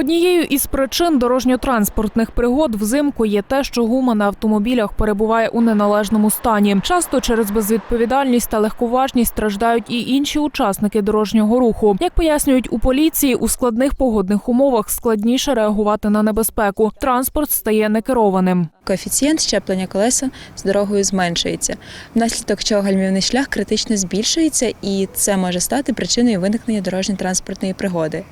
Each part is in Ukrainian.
Однією із причин дорожньо-транспортних пригод взимку є те, що гума на автомобілях перебуває у неналежному стані. Часто через безвідповідальність та легковажність страждають і інші учасники дорожнього руху. Як пояснюють у поліції, у складних погодних умовах складніше реагувати на небезпеку. Транспорт стає некерованим. Коефіцієнт щеплення колеса з дорогою зменшується, внаслідок чого гальмівний шлях критично збільшується, і це може стати причиною виникнення дорожньо-транспортної пригоди.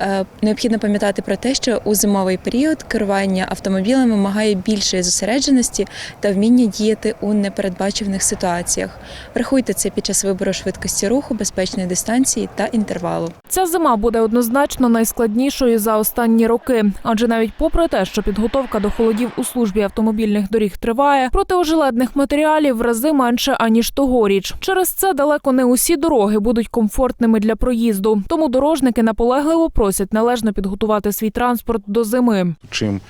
Е, Необхідно пам'ятати про те, що у зимовий період керування автомобілем вимагає більшої зосередженості та вміння діяти у непередбачуваних ситуаціях. Врахуйте це під час вибору швидкості руху, безпечної дистанції та інтервалу. Ця зима буде однозначно найскладнішою за останні роки. Адже навіть попри те, що підготовка до холодів у службі автомобільних доріг триває, протиожеледних матеріалів в рази менше аніж тогоріч. Через це далеко не усі дороги будуть комфортними для проїзду. Тому дорожники наполегливо просять належно підготувати свій транспорт до зими. Чим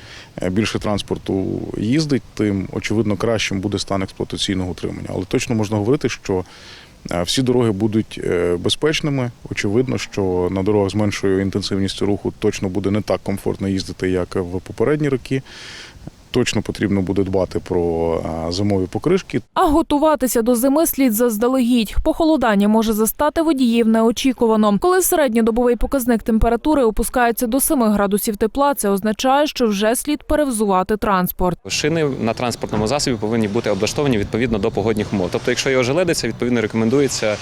е, більше транспорту їздить, тим очевидно кращим буде стан експлуатаційного утримання. Але точно можна говорити, що е, всі дороги будуть е, безпечними. Очевидно, що на дорогах з меншою інтенсивністю руху точно буде не так комфортно їздити, як в попередні роки. Точно потрібно буде дбати про зимові покришки. А готуватися до зими слід заздалегідь. Похолодання може застати водіїв неочікувано. Коли середньодобовий показник температури опускається до 7 градусів тепла, це означає, що вже слід перевзувати транспорт. Шини на транспортному засобі повинні бути облаштовані відповідно до погодних умов. Тобто, якщо є ожеледиця, відповідно рекомендується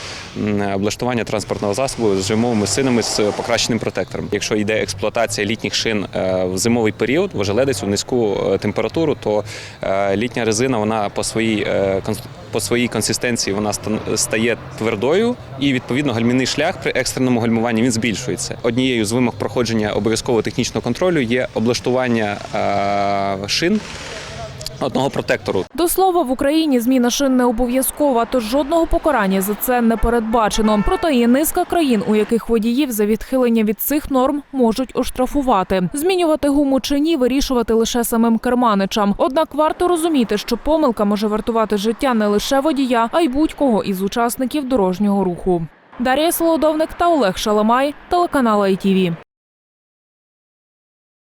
облаштування транспортного засобу з зимовими шинами з покращеним протектором. Якщо йде експлуатація літніх шин е, в зимовий період, в ожеледицю, низьку е, температуру, то е, літня резина вона по своїй е, по своїй консистенції вона стає твердою, і відповідно гальмівний шлях при екстреному гальмуванні він збільшується. Однією з вимог проходження обов'язкового технічного контролю є облаштування е, шин одного протектору. До слова, в Україні зміна шин не обов'язкова, тож жодного покарання за це не передбачено. Проте є низка країн, у яких водіїв за відхилення від цих норм можуть оштрафувати. Змінювати гуму чи ні вирішувати лише самим керманичам. Однак варто розуміти, що помилка може вартувати життя не лише водія, а й будь-кого із учасників дорожнього руху. Дар'я Солодовник та Олег Шаламай, телеканал ITV.